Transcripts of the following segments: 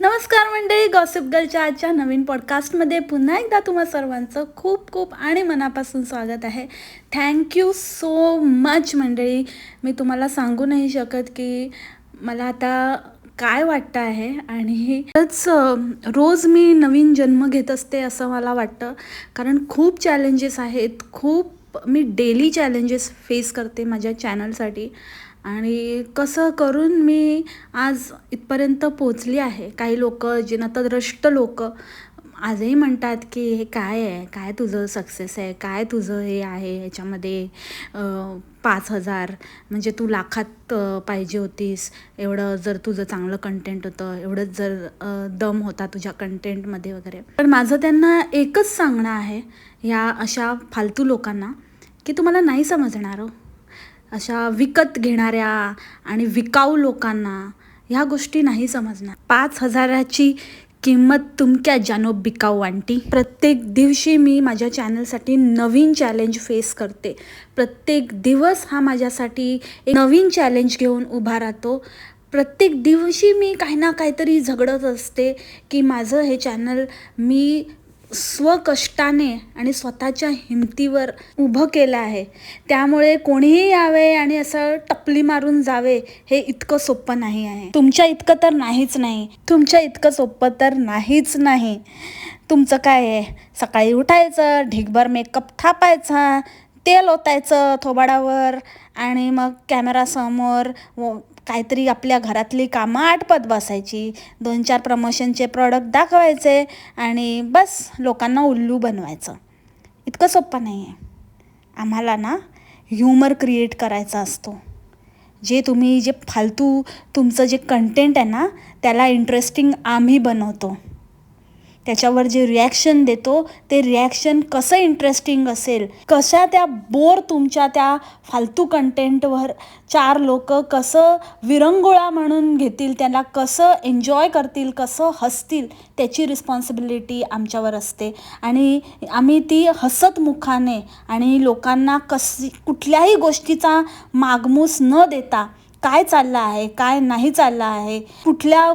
नमस्कार मंडळी गॉसिप गर्लच्या आजच्या नवीन पॉडकास्टमध्ये पुन्हा एकदा तुम्हा सर्वांचं खूप खूप आणि मनापासून स्वागत आहे. थँक्यू सो मच मंडळी. मी तुम्हाला सांगू नाही शकत की मला आता काय वाटतं आहे आणि रोज मी नवीन जन्म घेत असते असं मला वाटतं. कारण खूप चॅलेंजेस आहेत खूप मी डेली चॅलेंजेस फेस करते माझ्या चॅनलसाठी आणि कसं करून मी आज इथपर्यंत पोचली आहे? काही लोक जे नतद्रष्ट लोक आजही म्हणतात की हे काय आहे? काय तुझं सक्सेस आहे? काय तुझं हे आहे? ह्याच्यामध्ये पाच हजार म्हणजे तू लाखात पाहिजे होतीस. एवढं जर तुझं चांगलं कंटेंट होतं एवढंच जर दम होता तुझ्या कंटेंटमध्ये वगैरे. पण माझं त्यांना एकच सांगणं आहे ह्या अशा फालतू लोकांना की तुम्हाला नाही समजणार हो. अशा विकत घेणाऱ्या आणि विकाऊ लोकांना ह्या गोष्टी नाही समजणार. पाच हजाराची किंमत तुमक्या जानो बिकाऊ आंटी. प्रत्येक दिवशी मी माझ्या चॅनलसाठी नवीन चॅलेंज फेस करते. प्रत्येक दिवस हा माझ्यासाठी एक नवीन चॅलेंज घेऊन उभा राहतो. प्रत्येक दिवशी मी काही ना काहीतरी झगडत असते की माझं हे चॅनल मी स्वकष्टाने आणि स्वतःच्या हिमतीवर उभं केलं आहे. त्यामुळे कोणीही यावे आणि असं टपली मारून जावे हे इतकं सोपं नाही आहे. तुमच्या इतकं तर नाहीच नाही. तुमच्या इतकं सोपं तर नाहीच नाही. तुमचं काय आहे? सकाळी उठायचं ढिगभर मेकअप थापायचा तेल ओतायचं थोबाडावर आणि मग कॅमेरासमोर व- काहीतरी आपल्या घरातली कामं आटपत बसायची. दोन चार प्रमोशनचे प्रॉडक्ट दाखवायचे आणि बस लोकांना उल्लू बनवायचं. इतकं सोपं नाही आहे आम्हाला ना ह्युमर क्रिएट करायचा असतो. जे तुम्ही जे फालतू तुमचं जे कंटेंट आहे ना त्याला इंटरेस्टिंग आम्ही बनवतो. त्याच्यावर जे रिॲक्शन देतो ते रिॲक्शन कसं इंटरेस्टिंग असेल? कशा त्या बोर तुमच्या त्या फालतू कंटेंटवर चार लोक कसं विरंगुळा म्हणून घेतील त्याला कसं एन्जॉय करतील कसं हसतील त्याची रिस्पॉन्सिबिलिटी आमच्यावर असते. आणि आम्ही ती हसत मुखाने आणि लोकांना कशी कुठल्याही गोष्टीचा मागमूस न देता काय चाललं आहे काय नाही चाललं आहे कुठल्या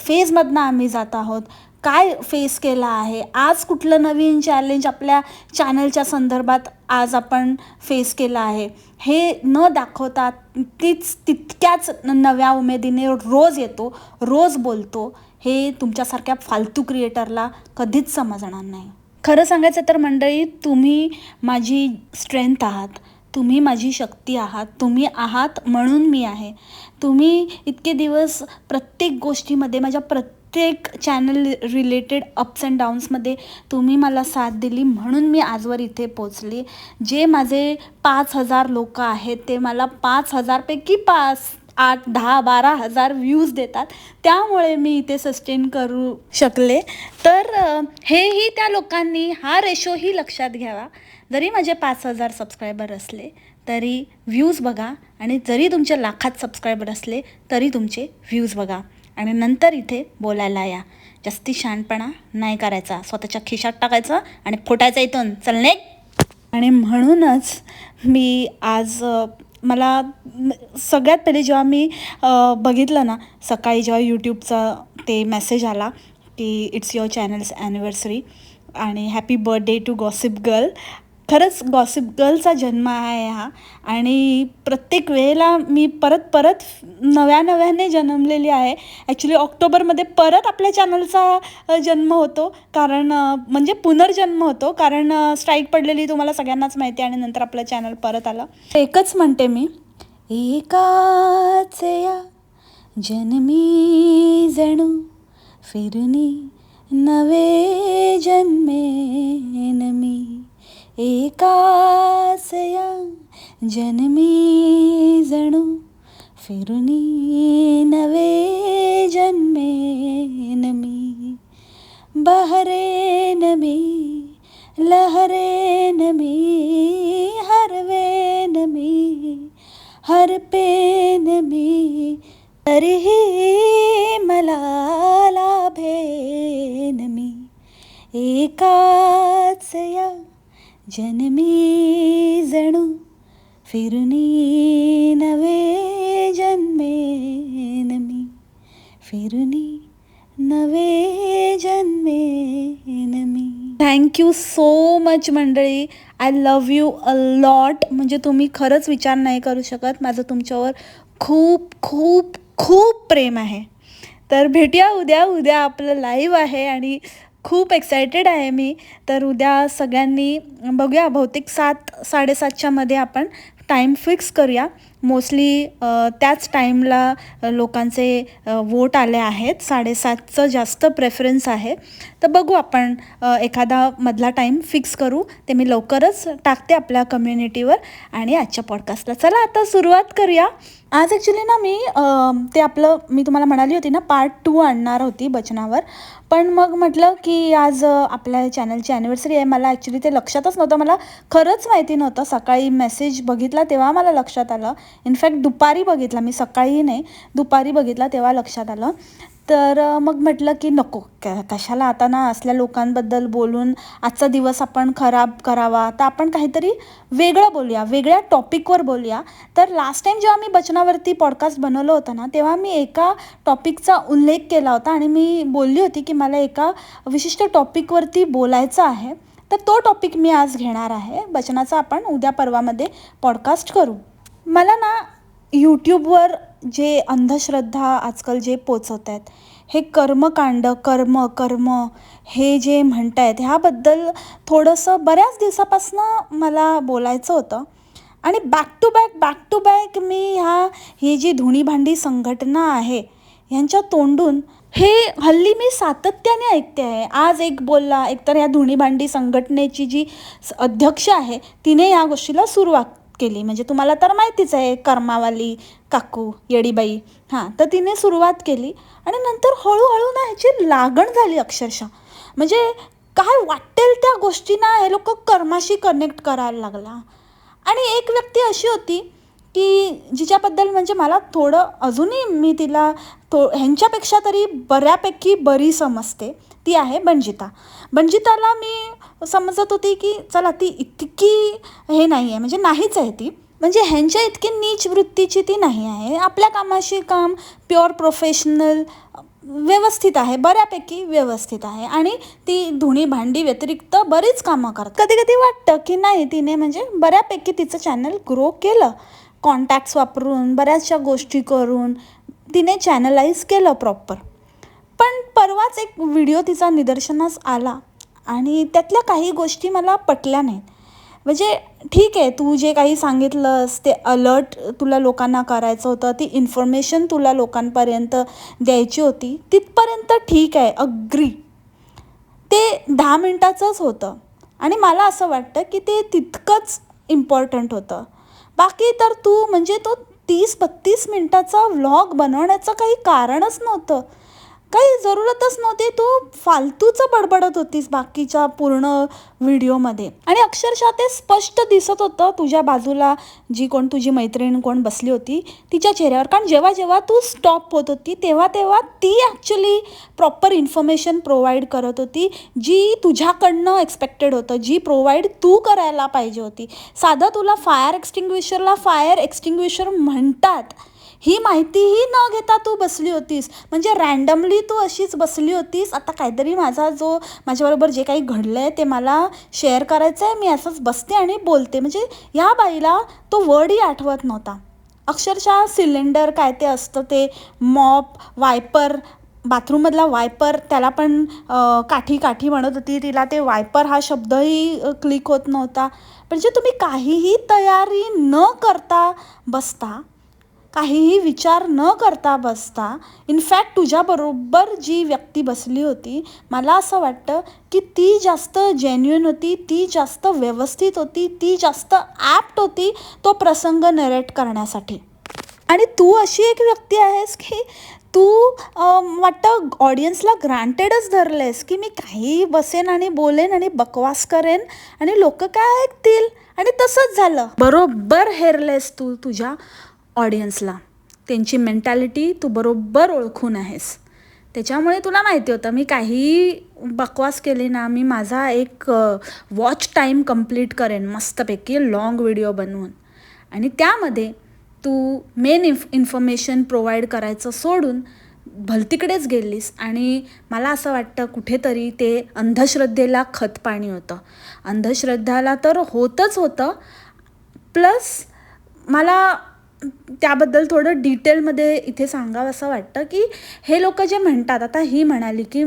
फेजमधनं आम्ही जात आहोत काय फेस केलं आहे? आज कुठलं नवीन चॅलेंज आपल्या चॅनलच्या संदर्भात आज आपण फेस केलं आहे? हे न दाखवता तीच तितक्याच नव्या उमेदीने रोज येतो रोज बोलतो. हे तुमच्यासारख्या फालतू क्रिएटरला कधीच समजणार नाही. खरं सांगायचं तर मंडळी तुम्ही माझी स्ट्रेंथ आहात. तुम्ही माझी शक्ती आहात. तुम्ही आहात म्हणून मी आहे. तुम्ही इतके दिवस प्रत्येक गोष्टीमध्ये माझ्या प्रत्येक चॅनल रिलेटेड अप्स अँड डाऊन्समध्ये तुम्ही मला साथ दिली म्हणून मी आजवर इथे पोचली जे माझे पाच हजार लोक आहेत ते मला पाच हजारपैकी पाच आठ दहा बारा हजार व्ह्यूज देतात. त्यामुळे मी इथे सस्टेन करू शकले. तर हेही त्या लोकांनी हा रेशोही लक्षात घ्यावा. जरी माझे पाच हजार सबस्क्रायबर असले तरी व्ह्यूज बघा. आणि जरी तुमचे लाखात सबस्क्रायबर असले तरी तुमचे व्ह्यूज बघा. आणि नंतर इथे बोलायला या. जास्ती शहाणपणा नाही करायचा. स्वतःच्या खिशात टाकायचं आणि फुटायचं इथून. चल आणि म्हणूनच मी आज मला सगळ्यात पहिले जेव्हा मी बघितलं ना सकाळी जेव्हा यूट्यूबचा ते मेसेज आला की इट्स युअर चॅनल्स ॲनिव्हर्सरी आणि happy birthday to gossip girl खरंच गॉसिप गर्लचा जन्म आहे हा. आणि प्रत्येक वेळेला मी परत परत नव्या नव्याने जन्मलेली आहे. ॲक्च्युली ऑक्टोबरमध्ये परत आपल्या चॅनलचा जन्म होतो. कारण म्हणजे पुनर्जन्म होतो. कारण स्ट्राईक पडलेली तुम्हाला सगळ्यांनाच माहिती आणि नंतर आपलं चॅनल परत आलं. एकच म्हणते मी. एकाच या जन्मी जणू फिरणी नवे जन्मेन मी. एकाच या जन्मी जणू फिरुनी नवे जन्मेन मी बहरेन मी लहरेन मी हरवेन मी हरपेन मी तरीही मला लाभेन मी एकाच या जन्मे जणू फिरुनी नवे जन्मेन मी फिरुनी नवे जन्मेन मी थँक्यू सो मच मंडळी. I love you a lot म्हणजे तुम्ही खरंच विचार नाही करू शकत. माझं तुमच्यावर खूप खूप खूप प्रेम आहे. तर भेटूया उद्या. उद्या आपलं लाईव्ह आहे आणि खूप एक्सायटेड आहे मी. तर उद्या सगळ्यांनी बघूया. बहुतेक सात साडेसातच्यामध्ये आपण टाईम फिक्स करूया. मोस्टली त्याच टाईमला लोकांचे वोट आले आहेत. साडेसातचं जास्त प्रेफरन्स आहे. तर बघू आपण एखादा मधला टाईम फिक्स करू. ते मी लवकरच टाकते आपल्या कम्युनिटीवर आणि आजच्या पॉडकास्टला चला आता सुरुवात करूया. आज ॲक्च्युली ना मी ते आपलं मी तुम्हाला म्हणाली होती ना पार्ट टू आणणार होती बचनावर. पण मग म्हटलं की आज आपल्या चॅनलची ॲनिव्हर्सरी आहे. मला ॲक्च्युली ते लक्षातच नव्हतं. मला खरंच माहिती नव्हतं. सकाळी मेसेज बघितला तेव्हा मला लक्षात आलं. इनफॅक्ट दुपारी बघितला मी सकाळी नाही दुपारी बघितला तेव्हा लक्षात आलं. तर मग म्हटलं की नको क कशाला आता ना असल्या लोकांबद्दल बोलून आजचा दिवस आपण खराब करावा. तर आपण काहीतरी वेगळं बोलूया वेगळ्या टॉपिकवर बोलूया. तर लास्ट टाईम जेव्हा मी बचनावरती पॉडकास्ट बनवलं होतं ना तेव्हा मी एका टॉपिकचा उल्लेख केला होता आणि मी बोलली होती की मला एका विशिष्ट टॉपिकवरती बोलायचं आहे. तर तो टॉपिक मी आज घेणार आहे. बचनाचा आपण उद्या परवामध्ये पॉडकास्ट करू. मला ना यूट्यूबवर जे अंधश्रद्धा आजकाल जे पोचवत आहेत हे कर्मकांड कर्म कर्म हे जे म्हणत आहेत ह्याबद्दल थोडंसं बऱ्याच दिवसापासनं मला बोलायचं होतं. आणि back to back back to back मी ह्या ही जी धुणी भांडी संघटना आहे ह्यांच्या तोंडून हे हल्ली मी सातत्याने ऐकते आहे. आज एक बोलला एकतर या धुणी भांडी संघटनेची जी अध्यक्ष आहे तिने या गोष्टीला सुरुवात केली. म्हणजे तुम्हाला तर माहितीच आहे कर्मावाली काकू येडीबाई हां तर तिने सुरुवात केली आणि नंतर हळूहळू ना ह्याची लागण झाली अक्षरशः. म्हणजे काय वाटेल त्या गोष्टींना हे लोक कर्माशी कनेक्ट करायला लागला. आणि एक व्यक्ती अशी होती की जिच्याबद्दल म्हणजे मला थोडं अजूनही मी तिला थो ह्यांच्यापेक्षा तरी बऱ्यापैकी बरी समजते. ती आहे बंजिता. बंजिताला मी समजत होती की चला ती इतकी हे नाही आहे म्हणजे नाहीच आहे ती. म्हणजे ह्यांच्या इतकी नीच वृत्तीची ती नाही आहे. आपल्या कामाशी काम प्युअर प्रोफेशनल व्यवस्थित आहे बऱ्यापैकी व्यवस्थित आहे. आणि ती धुणी भांडी व्यतिरिक्त बरीच कामं करतात कधी कधी वाटतं की नाही तिने म्हणजे बऱ्यापैकी तिचं चॅनल ग्रो केलं. कॉन्टॅक्ट्स वापरून बऱ्याचशा गोष्टी करून तिने चॅनलाइज केलं प्रॉपर पण परवाच एक व्हिडिओ तिचा निदर्शनास आला आणि त्यातल्या काही गोष्टी मला पटल्या नाहीत. म्हणजे ठीक आहे तू जे काही सांगितलंस ते अलर्ट तुला लोकांना करायचं होतं ती इन्फॉर्मेशन तुला लोकांपर्यंत द्यायची होती तिथपर्यंत ठीक आहे अग्री ते दहा मिनटाचंच होतं आणि मला असं वाटतं की ते तितकंच इम्पॉर्टंट होतं. बाकी तर तू म्हणजे तो तीस बत्तीस मिनटाचा व्लॉग बनवण्याचं काही कारणच नव्हतं. काही जरूरतच नव्हती. तू फालतूचं बडबडत होतीस बाकीच्या पूर्ण व्हिडिओमध्ये. आणि अक्षरशः ते स्पष्ट दिसत होतं तुझ्या बाजूला जी कोण तुझी मैत्रीण कोण बसली होती तिच्या चेहऱ्यावर. कारण जेव्हा जेव्हा तू स्टॉप होत होती तेव्हा तेव्हा ती ॲक्च्युली प्रॉपर इन्फॉर्मेशन प्रोव्हाइड करत होती जी तुझ्याकडनं एक्सपेक्टेड होतं जी प्रोव्हाइड तू करायला पाहिजे होती. साधं तुला फायर एक्स्टिंग्विशरला फायर एक्स्टिंग्विशर म्हणतात. ही माहितीही न घेता तू बसली होतीस. म्हणजे रँडमली तू अशीच बसली होतीस. आता काहीतरी माझा जो माझ्याबरोबर जे काही घडलं आहे ते मला शेअर करायचं आहे मी असंच बसते आणि बोलते. म्हणजे या बाईला तो वर्डही आठवत नव्हता. अक्षरशः सिलेंडर काय ते असतं ते मॉप वायपर बाथरूममधला वायपर त्याला पण काठी काठी म्हणत होती. तिला ते वायपर हा शब्दही क्लिक होत नव्हता. म्हणजे तुम्ही काहीही तयारी न करता बसता काहीही विचार न करता बसता इनफॅक्ट तुझ्याबरोबर जी व्यक्ती बसली होती मला असं वाटतं की ती जास्त जेन्युन होती ती जास्त व्यवस्थित होती ती जास्त ॲप्ट होती तो प्रसंग नरेट करण्यासाठी. आणि तू अशी एक व्यक्ती आहेस की तू वाटतं ऑडियन्सला ग्रांटेडच धरलेस की मी काही बसेन आणि बोलेन आणि बकवास करेन आणि लोक काय ऐकतील? आणि तसंच झालं. बरोबर हेरलेस तू तुझ्या ऑडियन्सला त्यांची मेंटॅलिटी तू बरोबर ओळखून आहेस. त्याच्यामुळे तुला माहिती होतं मी काही बकवास केली ना मी माझा एक वॉच टाईम कंप्लीट करेन मस्तपैकी लाँग व्हिडिओ बनवून. आणि त्यामध्ये तू मेन इन्फ इन्फॉर्मेशन प्रोव्हाइड करायचं सोडून भलतीकडेच गेलीस आणि मला असं वाटतं कुठेतरी ते अंधश्रद्धेला खतपाणी होतं. अंधश्रद्धाला तर होतच होतं. प्लस मला त्याबद्दल थोडं डिटेलमध्ये इथे सांगावं असं वाटतं की हे लोक जे म्हणतात आता ही म्हणाली की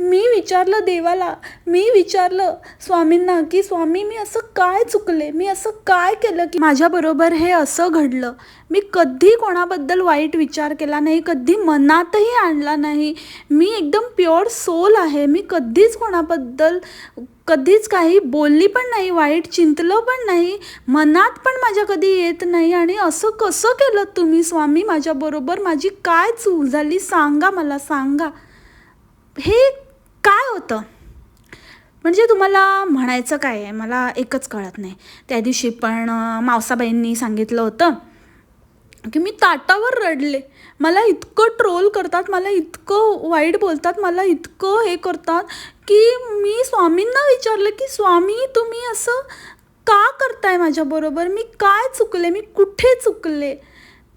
मी विचारलं देवाला मी विचारलं स्वामींना की स्वामी मी असं काय चुकले? मी असं काय केलं की माझ्याबरोबर हे असं घडलं? मी कधी कोणाबद्दल वाईट विचार केला नाही कधी मनातही आणला नाही? मी एकदम प्युअर सोल आहे. मी कधीच कोणाबद्दल कधीच काही बोलली पण नाही वाईट चिंतलं पण नाही मनात पण माझ्या कधी येत नाही आणि असं कसं केलं तुम्ही स्वामी माझ्याबरोबर माझी काय चूक झाली? सांगा मला सांगा. हे काय होतं? म्हणजे तुम्हाला म्हणायचं काय आहे? मला एकच कळत नाही. त्या दिवशी पण मावसाबाईंनी सांगितलं होतं की मी ताटावर रडले. मला इतकं ट्रोल करतात मला इतकं वाईट बोलतात मला इतकं हे करतात की मी स्वामींना विचारलं की स्वामी तुम्ही असं का करताय माझ्याबरोबर मी काय चुकले? मी कुठे चुकले?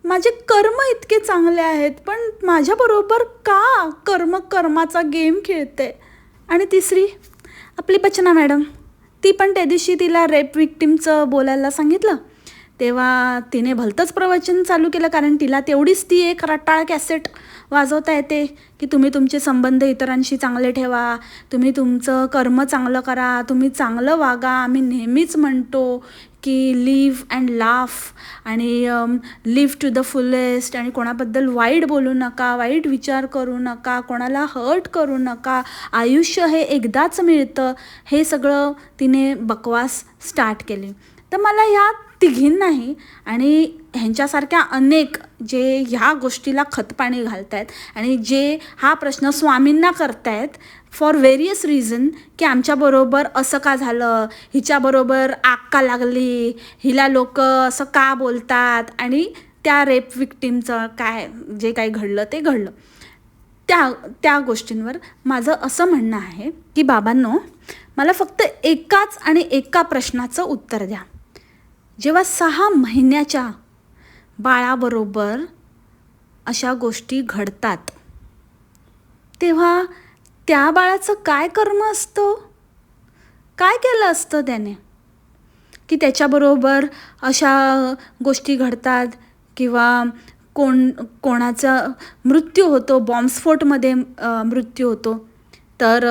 माझे कर्म इतके चांगले आहेत पण माझ्याबरोबर का कर्म कर्माचा गेम खेळते? आणि तिसरी आपली बचना मॅडम ती पण त्या दिवशी तिला रेप विक्टीमचं बोलायला सांगितलं. तेव्हा तिने भलतंच प्रवचन चालू केलं कारण तिला तेवढीच ती एक रटाळ कॅसेट वाजवता येते की तुम्ही तुमचे संबंध इतरांशी चांगले ठेवा तुम्ही तुमचं कर्म चांगलं करा तुम्ही चांगलं वागा आम्ही नेहमीच म्हणतो की लिव्ह अँड लाफ आणि लिव्ह टू द फुलेस्ट आणि कोणाबद्दल वाईट बोलू नका वाईट विचार करू नका कोणाला हर्ट करू नका. आयुष्य हे एकदाच मिळतं हे सगळं तिने बकवास स्टार्ट केली. तर मला ह्या तिघींनाही आणि ह्यांच्यासारख्या अनेक जे ह्या गोष्टीला खतपाणी घालत आहेत आणि जे हा प्रश्न स्वामींना करतायत फॉर व्हेरियस रिझन की आमच्याबरोबर असं का झालं हिच्याबरोबर आग का लागली हिला लोक असं का बोलतात आणि त्या रेप विक्टीमचं काय जे काही घडलं ते घडलं. त्या त्या गोष्टींवर माझं असं म्हणणं आहे की बाबांनो मला फक्त एकाच आणि एका प्रश्नाचं उत्तर द्या. जेव्हा सहा महिन्याच्या बाळाबरोबर अशा गोष्टी घडतात तेव्हा त्या बाळाचं काय कर्म असतं? काय केलं असतं त्याने? की त्याच्याबरोबर अशा गोष्टी घडतात किंवा कोण कोणाचा मृत्यू होतो बॉम्बस्फोटमध्ये मृत्यू होतो तर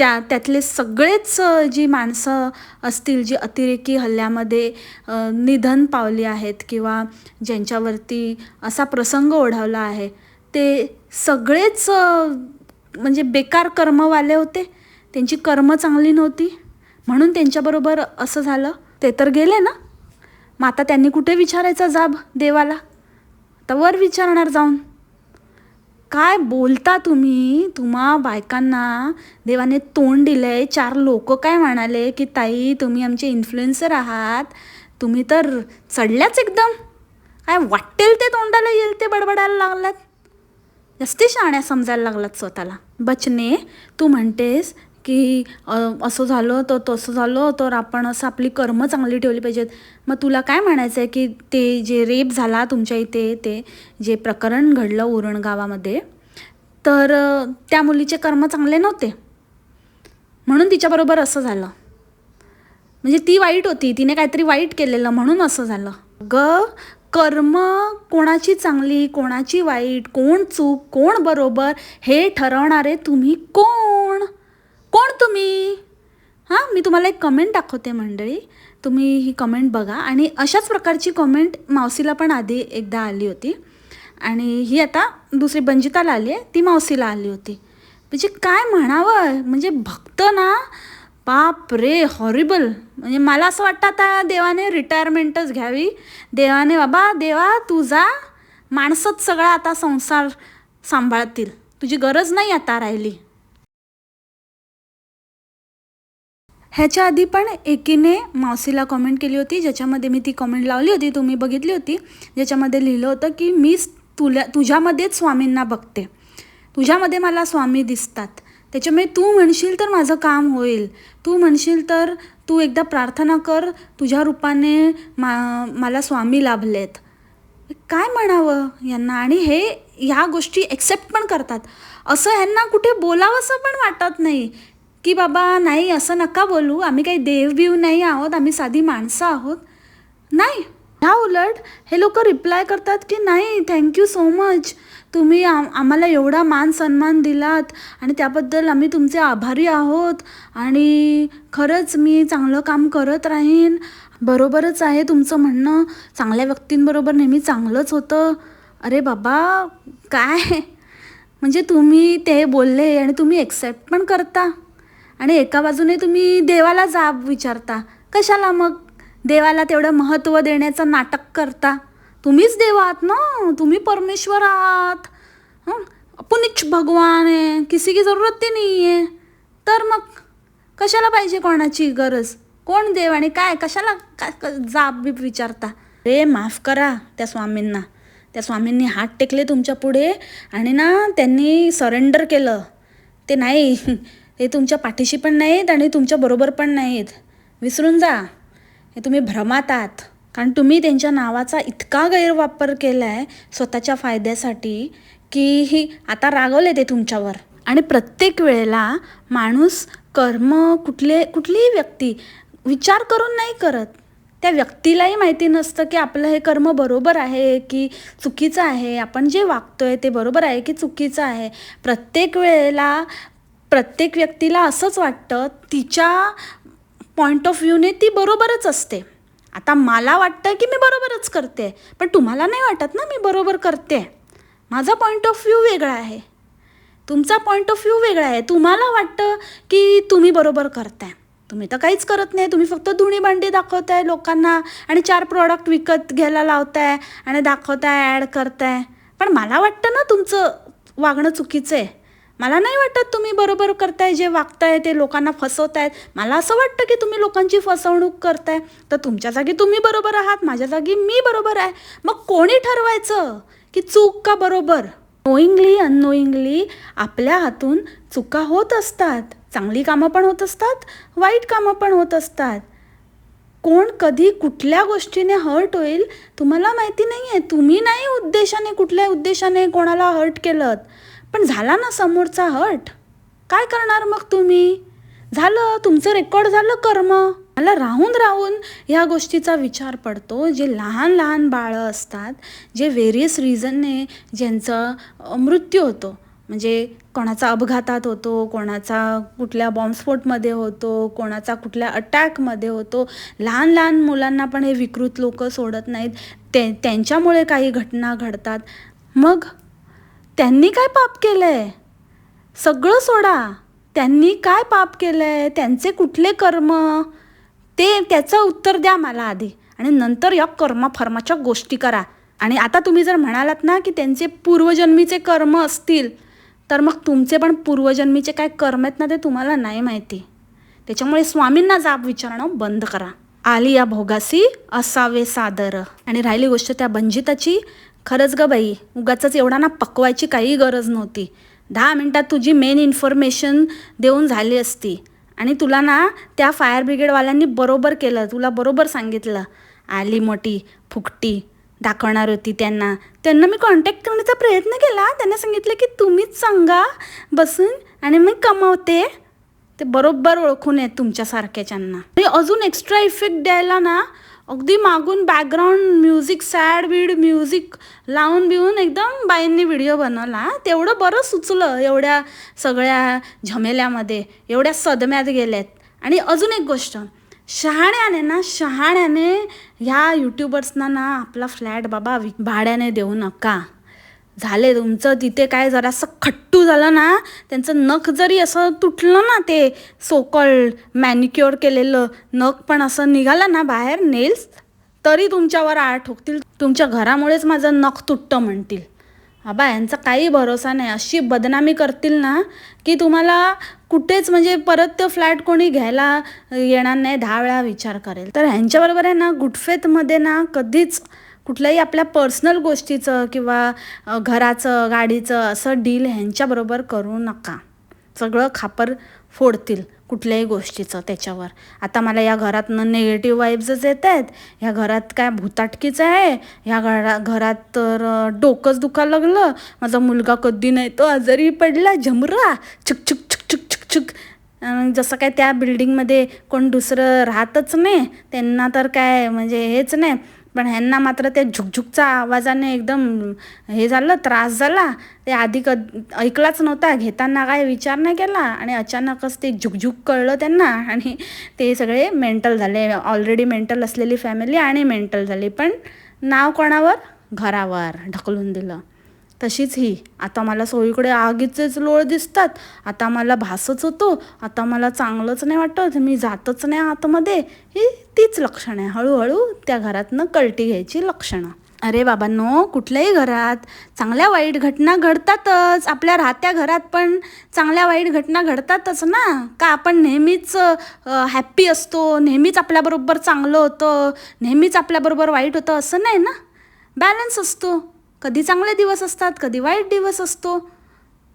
त्या त्यातले सगळेच जी माणसं असतील जी अतिरेकी हल्ल्यामध्ये निधन पावली आहेत किंवा ज्यांच्यावरती असा प्रसंग ओढावला आहे ते सगळेच म्हणजे बेकार कर्मवाले होते. त्यांची कर्म चांगली नव्हती. म्हणून त्यांच्याबरोबर असं झालं. ते तर गेले ना? मग आता त्यांनी कुठे विचारायचा जाब देवाला? आता वर विचारणार जाऊन. काय बोलता तुम्ही? तुम्हा बायकांना देवाने तोंड दिलं आहे चार लोक काय म्हणाले की ताई तुम्ही आमचे इन्फ्लुएन्सर आहात. तुम्ही तर चढल्याच एकदम. काय वाटेल ते तोंडाला येईल ते बडबडायला लागलात? जास्ती शाण्या समजायला लागलात स्वतःला. बचने तू म्हणतेस की असं झालं तर तसं झालं तर आपण असं आपली कर्म चांगली ठेवली पाहिजेत. मग तुला काय म्हणायचं आहे की ते जे रेप झाला तुमच्या इथे ते जे प्रकरण घडलं उरण गावामध्ये तर त्या मुलीचे कर्म चांगले नव्हते. म्हणून तिच्याबरोबर असं झालं. म्हणजे ती वाईट होती तिने काहीतरी वाईट केलेलं म्हणून असं झालं. ग कर्म कोणाची चांगली कोणाची वाईट कोण चूक कोण बरोबर हे ठरवणारे तुम्ही कोण? कोण तुम्ही? हां मी तुम्हाला एक कमेंट दाखवते मंडळी. तुम्ही ही कमेंट बघा. आणि अशाच प्रकारची कमेंट मावशीला पण आधी एकदा आली होती. आणि ही आता दुसरी बंजिताला आली आहे. ती मावशीला आली होती. म्हणजे काय म्हणावं? म्हणजे भक्त ना? बाप रे हॉरिबल म्हणजे मला असं वाटतं आता देवाने रिटायरमेंटच घ्यावी. देवाने बाबा देवा तुझा माणसंच सगळा आता संसार सांभाळतील. तुझी गरज नाही आता राहिली. ह्याच्या आधी पण एकीने मावसीला कमेंट केली होती. ज्याच्यामध्ये मी ती कमेंट लावली होती तुम्ही बघितली होती. ज्याच्यामध्ये लिहिलं होतं की मीच तुला तुझ्यामध्येच स्वामींना बघते. तुझ्यामध्ये मला स्वामी दिसतात. त्याच्यामुळे तू म्हणशील तर माझं काम होईल. तू म्हणशील तर तू एकदा प्रार्थना कर तुझ्या रूपाने मा मला स्वामी लाभलेत. काय म्हणावं यांना? आणि हे ह्या गोष्टी एक्सेप्ट पण करतात. असं ह्यांना कुठे बोलावंसं पण वाटत नाही. की बाबा नाही असं नका बोलू. आम्ही काही देवबीव नाही आहोत. आम्ही साधी माणसं आहोत. नाही. ह्या उलट हे लोक रिप्लाय करतात की नाही थँक्यू सो मच तुम्ही आम आम्हाला एवढा मान सन्मान दिलात आणि त्याबद्दल आम्ही तुमचे आभारी आहोत. आणि खरंच मी चांगलं काम करत राहीन. बरोबरच आहे तुमचं म्हणणं. चांगल्या व्यक्तींबरोबर नेहमी चांगलंच होतं. अरे बाबा काय? म्हणजे तुम्ही ते बोलले आणि तुम्ही एक्सेप्ट पण करता. आणि एका बाजूने तुम्ही देवाला जाब विचारता. कशाला मग? देवाला तेवढं महत्त्व देण्याचं नाटक करता. तुम्हीच देव आहात ना? तुम्ही परमेश्वर आहात. हं? पुनिच भगवान आहे किसी की जरूरत ती नाही आहे तर मग कशाला पाहिजे कोणाची गरज? कोण देव आणि काय? कशाला काय क- जाब बीब विचारता? रे माफ करा त्या स्वामींना. त्या स्वामींनी हात टेकले तुमच्यापुढे आणि ना त्यांनी सरेंडर केलं. ते नाही हे तुमच्या पाठीशी पण नाहीत आणि तुमच्या बरोबर पण नाहीत. विसरून जा. हे तुम्ही भ्रमात आहात. कारण तुम्ही त्यांच्या नावाचा इतका गैरवापर केला आहे स्वतःच्या फायद्यासाठी की ही आता रागवले ते तुमच्यावर. आणि प्रत्येक वेळेला माणूस कर्म कुठले कुठलीही व्यक्ती विचार करून नाही करत. त्या व्यक्तीलाही माहिती नसतं की आपलं हे कर्म बरोबर आहे की चुकीचं आहे. आपण जे वागतोय ते बरोबर आहे की चुकीचं आहे. प्रत्येक वेळेला प्रत्येक व्यक्तीला असंच वाटतं तिच्या पॉईंट ऑफ व्ह्यूने ती बरोबरच असते. आता मला वाटतं की मी बरोबरच करते पण तुम्हाला नाही वाटत ना मी बरोबर करते? माझा पॉईंट ऑफ व्ह्यू वेगळा आहे. तुमचा पॉईंट ऑफ व्ह्यू वेगळा आहे. तुम्हाला वाटतं की तुम्ही बरोबर करताय. तुम्ही तर काहीच करत नाही. तुम्ही फक्त धुणी भांडी दाखवताय लोकांना आणि चार प्रॉडक्ट विकत घ्यायला लावताय आणि दाखवताय ॲड करताय. पण मला वाटतं ना तुमचं वागणं चुकीचं आहे. मला नाही वाटत तुम्ही बरोबर करताय जे वागताय ते लोकांना फसवतायत मला असं वाटतं की तुम्ही लोकांची फसवणूक करताय. तर तुमच्या जागी तुम्ही बरोबर आहात माझ्या जागी मी बरोबर आहे. मग कोणी ठरवायचं की चूक का बरोबर? नोईंगली अननोईंगली आपल्या हातून चुका होत असतात. चांगली कामं पण होत असतात वाईट कामं पण होत असतात. कोण कधी कुठल्या गोष्टीने हर्ट होईल तुम्हाला माहिती नाही आहे तुम्ही नाही उद्देशाने कुठल्या उद्देशाने कोणाला हर्ट केलं पण झाला ना समोरचा हट? काय करणार मग तुम्ही? झालं तुमचं रेकॉर्ड झालं कर्म. मला राहून राहून ह्या गोष्टीचा विचार पडतो. जे लहान लहान बाळं असतात जे व्हेरियस रिझनने ज्यांचं मृत्यू होतो. म्हणजे कोणाचा अपघातात होतो कोणाचा कुठल्या बॉम्बस्फोटमध्ये होतो कोणाचा कुठल्या अटॅकमध्ये होतो. लहान लहान मुलांना पण हे विकृत लोक सोडत नाहीत. ते त्यांच्यामुळे काही घटना घडतात. मग त्यांनी काय पाप केलं आहे सगळं सोडा. त्यांनी काय पाप केलं आहे त्यांचे कुठले कर्म? ते त्याचं उत्तर द्या मला आधी. आणि नंतर या कर्मा फर्माच्या गोष्टी करा. आणि आता तुम्ही जर म्हणालात ना की त्यांचे पूर्वजन्मीचे कर्म असतील तर मग तुमचे पण पूर्वजन्मीचे काय कर्म आहेत ना ते तुम्हाला नाही माहिती. त्याच्यामुळे स्वामींना जाब विचारणं बंद करा. आली या भोगासी असावे सादर. आणि राहिली गोष्ट त्या बंजिताची. खरंच ग बाई उगाच एवढा ना पकवायची काही गरज नव्हती. दहा मिनटात तुझी मेन इन्फॉर्मेशन देऊन झाली असती. आणि तुला ना त्या फायर ब्रिगेडवाल्यांनी बरोबर केलं तुला बरोबर सांगितलं. आली मोठी फुकटी दाखवणार होती त्यांना. त्यांना मी कॉन्टॅक्ट करण्याचा प्रयत्न केला. त्यांना सांगितलं की तुम्हीच सांगा बसून आणि मी कमावते. ते बरोबर ओळखून येत तुमच्यासारख्याच्यांना आणि अजून एक्स्ट्रा इफेक्ट द्यायला ना अगदी मागून background music sad beat music लावून बिवून एकदम बाईंनी व्हिडिओ बनवला. तेवढं बरं सुचलं एवढ्या सगळ्या झमेल्यामध्ये एवढ्या सदम्यात गेल्यात आणि अजून एक गोष्ट शहाण्याने ना शहाण्याने ह्या यूट्यूबर्सना ना आपला फ्लॅट बाबा भाड्याने देऊ नका. झाले तुमचं तिथे काय जरासं खट्टू झालं ना त्यांचं नख जरी असं तुटलं ना ते सोकल मॅनिक्युअर केलेलं नख पण असं निघालं ना बाहेर नेल्स तरी तुमच्यावर आळ ठोकतील. तुमच्या घरामुळेच माझं नख तुटतं म्हणतील. आबा यांचा काही भरोसा नाही. अशी बदनामी करतील ना की तुम्हाला कुठेच म्हणजे परत तो फ्लॅट कोणी घ्यायला येणार नाही दहा वेळा विचार करेल. तर ह्यांच्याबरोबर आहे ना गुटफेतमध्ये ना कधीच कुठल्याही आपल्या पर्सनल गोष्टीचं किंवा घराचं गाडीचं असं डील ह्यांच्याबरोबर करू नका. सगळं खापर फोडतील कुठल्याही गोष्टीचं त्याच्यावर. आता मला या घरातनं निगेटिव्ह वाईब्सच येत आहेत. ह्या घरात काय भुताटकीचं आहे? ह्या घरा घरात तर डोकंच दुखायला लागलं. माझा मुलगा कधी नाही तो आजारी पडला. झमरा. छुक छुक छुक छुक छुक छुक. जसं काय त्या बिल्डिंगमध्ये कोण दुसरं राहतच नाही. त्यांना तर काय म्हणजे हेच नाही. पण ह्यांना मात्र त्या झुकझुकचा आवाजाने एकदम हे झालं त्रास झाला. ते आधी क ऐकलाच नव्हता घेताना काय विचार नाही केला आणि अचानकच ते झुकझुक कळलं त्यांना आणि ते सगळे मेंटल झाले. ऑलरेडी मेंटल असलेली फॅमिली आणि मेंटल झाली. पण नाव कोणावर? घरावर ढकलून दिलं. तशीच ही आता मला सोयीकडे आगीचेच लोळ दिसतात. आता मला भासच होतो. आता मला चांगलंच नाही वाटत. मी जातच नाही आतमध्ये. ही तीच लक्षणं आहे हळूहळू त्या घरातनं कलटी घ्यायची लक्षणं. अरे बाबांनो कुठल्याही घरात चांगल्या वाईट घटना घडतातच. आपल्या राहत्या घरात पण चांगल्या वाईट घटना घडतातच ना. का आपण नेहमीच हॅप्पी असतो. नेहमीच आपल्याबरोबर चांगलं होतं. नेहमीच आपल्याबरोबर वाईट होतं असं नाही ना. बॅलन्स असतो. कधी चांगले दिवस असतात कधी वाईट दिवस असतो.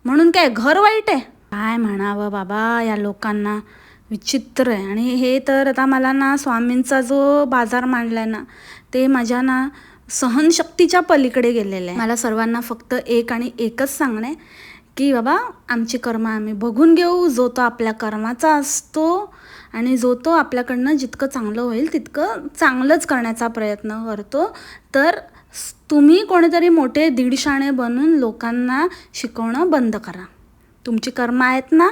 म्हणून काय घर वाईट आहे? काय म्हणावं बाबा या लोकांना? विचित्र आहे. आणि हे तर आता मला ना स्वामींचा जो बाजार मांडलाय ना ते माझ्या ना सहनशक्तीच्या पलीकडे गेलेलं आहे. मला सर्वांना फक्त एक आणि एकच सांगणे की बाबा आमची कर्म आम्ही बघून घेऊ. जो तो आपल्या कर्माचा असतो आणि जो तो आपल्याकडनं जितकं चांगलं होईल तितकं चांगलंच करण्याचा प्रयत्न करतो. तर तुम्ही कोणीतरी मोठे दीडशाणे बनून लोकांना शिकवणं बंद करा. तुमची कर्म आहेत ना?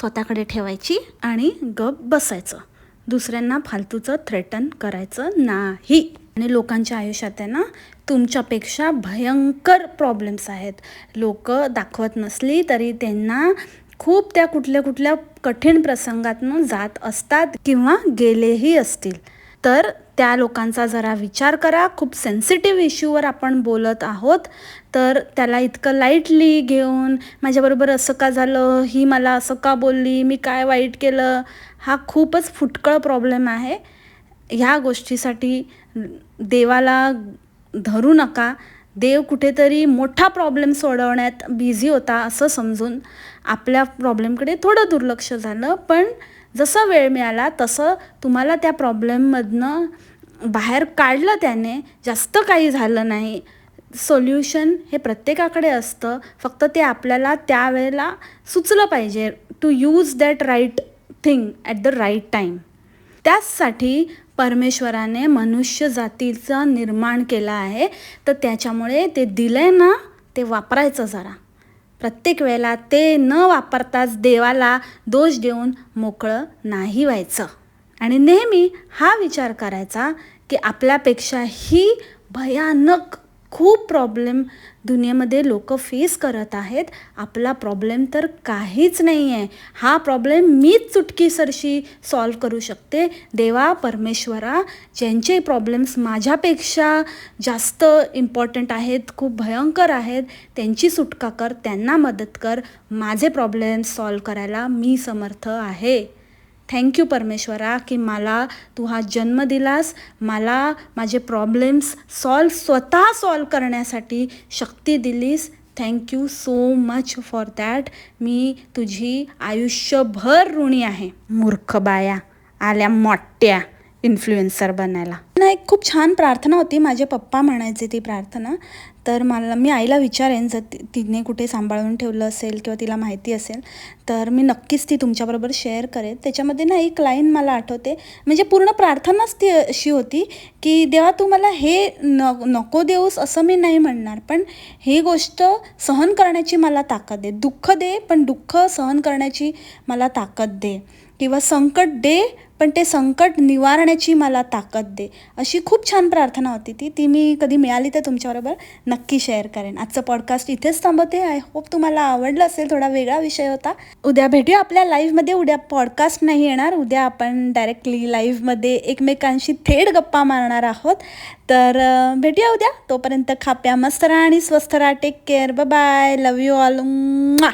स्वतःकडे ठेवायची आणि गप बसायचं. दुसऱ्यांना फालतूचं थ्रेटन करायचं नाही. आणि लोकांच्या आयुष्यात आहे ना तुमच्यापेक्षा भयंकर प्रॉब्लेम्स आहेत. लोक दाखवत नसली तरी त्यांना खूप त्या कुठल्या कुठल्या कठीण प्रसंगातनं जात असतात किंवा गेलेही असतील. तर त्या लोकांचा जरा विचार करा. खूप सेन्सिटिव्ह इश्यूवर आपण बोलत आहोत. तर त्याला इतकं लाईटली घेऊन माझ्याबरोबर असं का झालं? ही मला असं का बोलली? मी काय वाईट केलं? हा खूपच फुटकळ प्रॉब्लेम आहे. ह्या गोष्टीसाठी देवाला धरू नका. देव कुठेतरी मोठा प्रॉब्लेम सोडवण्यात बिझी होता असं समजून आपल्या प्रॉब्लेमकडे थोडं दुर्लक्ष झालं. पण जसं वेळ मिळाला तसं तुम्हाला त्या प्रॉब्लेममधनं बाहेर काढलं त्याने जास्त काही झालं नाही. सोल्युशन हे प्रत्येकाकडे असतं. फक्त ते आपल्याला त्यावेळेला सुचलं पाहिजे to use that right thing at the right time त्याचसाठी परमेश्वराने मनुष्य जातीचं निर्माण केलं आहे. तर त्याच्यामुळे ते दिलंय ना ते वापरायचं जरा. प्रत्येक वेळेला ते न वापरताच देवाला दोष देऊन मोकळं नाही व्हायचं. आणि नेहमी हा विचार करायचा की आपल्यापेक्षाही भयानक खूप प्रॉब्लेम दुनियेमध्ये लोक फेस करत आहेत. आपला प्रॉब्लेम तर काहीच नाही आहे हा प्रॉब्लेम मीच चुटकीसरशी सॉल्व करू शकते. देवा परमेश्वरा ज्यांचे प्रॉब्लेम्स माझ्यापेक्षा जास्त इम्पॉर्टंट आहेत खूप भयंकर आहेत त्यांची सुटका कर त्यांना मदत कर. माझे प्रॉब्लेम्स सॉल्व करायला मी समर्थ आहे. थँक्यू परमेश्वरा की मला तू हा जन्म दिलास. मला माझे प्रॉब्लेम्स सॉल्व स्वतः सॉल्व करण्यासाठी शक्ती दिलीस. Thank you so much for that मी तुझी आयुष्यभर ऋणी आहे. मूर्ख बाया आल्या मोठ्या इन्फ्लुएन्सर बनायला. ना एक खूप छान प्रार्थना होती. माझे पप्पा म्हणायचे ती प्रार्थना. तर मला मी आईला विचारेन जर ति- तिने कुठे सांभाळून ठेवलं असेल किंवा तिला माहिती असेल तर मी नक्कीच ती तुमच्याबरोबर शेअर करेन. त्याच्यामध्ये ना एक लाईन मला आठवते. म्हणजे पूर्ण प्रार्थनाच ती अशी होती की देवा तू मला हे न नको देऊस असं मी नाही म्हणणार पण ही गोष्ट सहन करण्याची मला ताकद दे. दुःख दे पण दुःख सहन करण्याची मला ताकद दे. किंवा संकट दे पण ते संकट निवारण्याची मला ताकद दे. अशी खूप छान प्रार्थना होती ती. ती मी कधी मिळाली तर तुमच्याबरोबर नक्की शेअर करेन. आजचं पॉडकास्ट इथेच थांबवते. आय होप तुम्हाला आवडलं असेल थोडा वेगळा विषय होता. उद्या भेटूया आपल्या लाईव्हमध्ये उद्या पॉडकास्ट नाही येणार. उद्या आपण डायरेक्टली लाईव्हमध्ये एकमेकांशी थेट गप्पा मारणार आहोत. तर भेटूया उद्या. तोपर्यंत खाप्या मस्त राहा आणि स्वस्थ राहा. Take care bye love you all मा